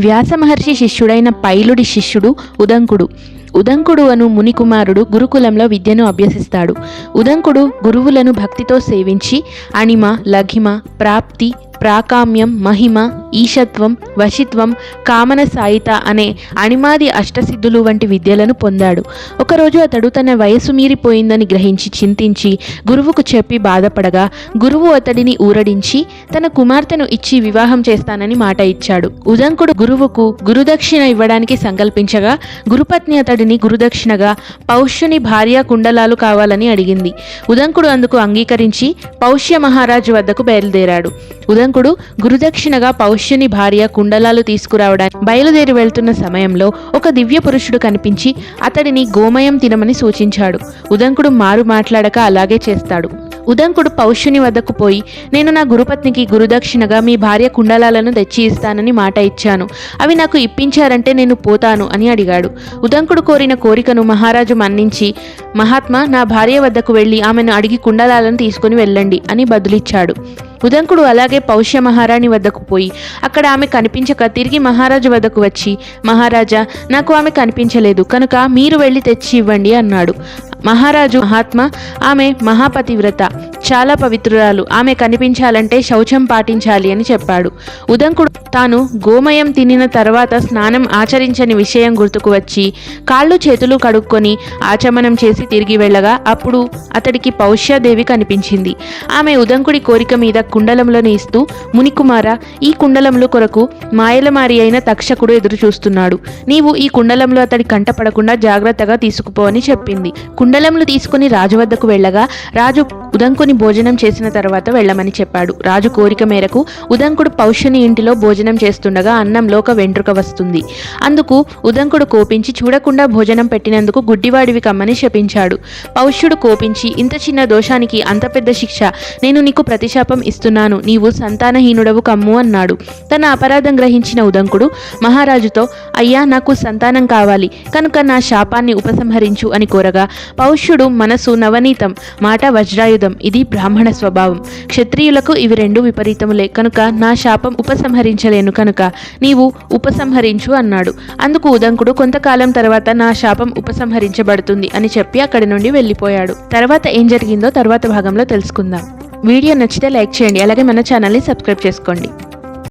వ్యాసమహర్షి శిష్యుడైన పైలుడి శిష్యుడు ఉదంకుడు. ఉదంకుడు అను మునికుమారుడు గురుకులంలో విద్యను అభ్యసిస్తాడు. ఉదంకుడు గురువులను భక్తితో సేవించి అణిమ లఘిమ ప్రాప్తి ప్రాకామ్యం మహిమ ఈశత్వం వశిత్వం కామన సాయిత అనే అణిమాది అష్టసిద్ధులు వంటి విద్యలను పొందాడు. ఒకరోజు అతడు తన వయసు మీరిపోయిందని గ్రహించి చింతించి గురువుకు చెప్పి బాధపడగా గురువు అతడిని ఊరడించి తన కుమార్తెను ఇచ్చి వివాహం చేస్తానని మాట ఇచ్చాడు. ఉదంకుడు గురువుకు గురుదక్షిణ ఇవ్వడానికి సంకల్పించగా గురుపత్ని అతడిని గురుదక్షిణగా పౌష్యుని భార్య కుండలాలు కావాలని అడిగింది. ఉదంకుడు అందుకు అంగీకరించి పౌష్య మహారాజు వద్దకు బయలుదేరాడు. ఉదంకుడు గురుదక్షిణగా పౌష్యుని భార్య కుండలాలు తీసుకురావడానికి బయలుదేరి వెళ్తున్న సమయంలో ఒక దివ్య పురుషుడు కనిపించి అతడిని గోమయం తినమని సూచించాడు. ఉదంకుడు మారు మాట్లాడక అలాగే చేస్తాడు. ఉదంకుడు పౌష్యుని వద్దకు పోయి నేను నా గురుపత్నికి గురుదక్షిణగా మీ భార్య కుండలాలను తెచ్చి ఇస్తానని మాట ఇచ్చాను. అవి నాకు ఇప్పించారంటే నేను పోతాను అని అడిగాడు. ఉదంకుడు కోరిన కోరికను మహారాజు మన్నించి మహాత్మా నా భార్య వద్దకు వెళ్ళి ఆమెను అడిగి కుండలాలను తీసుకుని వెళ్ళండి అని బదులిచ్చాడు. ఉదంకుడు అలాగే పౌష్య మహారాణి వద్దకు పోయి అక్కడ ఆమె కనిపించక తిరిగి మహారాజు వద్దకు వచ్చి మహారాజా నాకు ఆమె కనిపించలేదు కనుక మీరు వెళ్ళి తెచ్చి ఇవ్వండి అన్నాడు. మహారాజు మహాత్మ ఆమె మహాపతివ్రత చాలా పవిత్రురాలు. ఆమె కనిపించాలంటే శౌచం పాటించాలి అని చెప్పాడు. ఉదంకుడు తాను గోమయం తినిన తర్వాత స్నానం ఆచరించని విషయం గుర్తుకు వచ్చి కాళ్ళు చేతులు కడుక్కొని ఆచమనం చేసి తిరిగి వెళ్ళగా అప్పుడు అతడికి పౌష్యాదేవి కనిపించింది. ఆమె ఉదంకుడి కోరిక మీద కుండలంలోని ఇస్తూ మునికుమార ఈ కుండలంలో కొరకు మాయలమారి అయిన తక్షకుడు ఎదురు చూస్తున్నాడు. నీవు ఈ కుండలంలో అతడి కంటపడకుండా జాగ్రత్తగా తీసుకుపో అని చెప్పింది. కుండలంలో తీసుకుని రాజు వద్దకు వెళ్ళగా రాజు ఉదంకుని భోజనం చేసిన తర్వాత వెళ్ళమని చెప్పాడు. రాజు కోరిక మేరకు ఉదంకుడు పౌష్యుని ఇంటిలో భోజనం చేస్తుండగా అన్నంలో ఒక వెంట్రుక వస్తుంది. అందుకు ఉదంకుడు కోపించి చూడకుండా భోజనం పెట్టినందుకు గుడ్డివాడివి కమ్మని శపించాడు. పౌష్యుడు కోపించి ఇంత చిన్న దోషానికి అంత పెద్ద శిక్ష నేను నీకు ప్రతిశాపం ఇస్తున్నాను. నీవు సంతానహీనుడవు కమ్ము అన్నాడు. తన అపరాధం గ్రహించిన ఉదంకుడు మహారాజుతో అయ్యా నాకు సంతానం కావాలి. కనుక నా శాపాన్ని ఉపసంహరించు అని కోరగా పౌష్యుడు మనసు నవనీతం మాట వజ్రాయుధం ఇది బ్రాహ్మణ స్వభావం. క్షత్రియులకు ఇవి రెండు విపరీతములే. కనుక నా శాపం ఉపసంహరించలేను కనుక నీవు ఉపసంహరించు అన్నాడు. అందుకు ఉదంకుడు కొంతకాలం తర్వాత నా శాపం ఉపసంహరించబడుతుంది అని చెప్పి అక్కడి నుండి వెళ్ళిపోయాడు. తర్వాత ఏం జరిగిందో తర్వాత భాగంలో తెలుసుకుందాం. వీడియో నచ్చితే లైక్ చేయండి. అలాగే మన ఛానల్ని సబ్స్క్రైబ్ చేసుకోండి.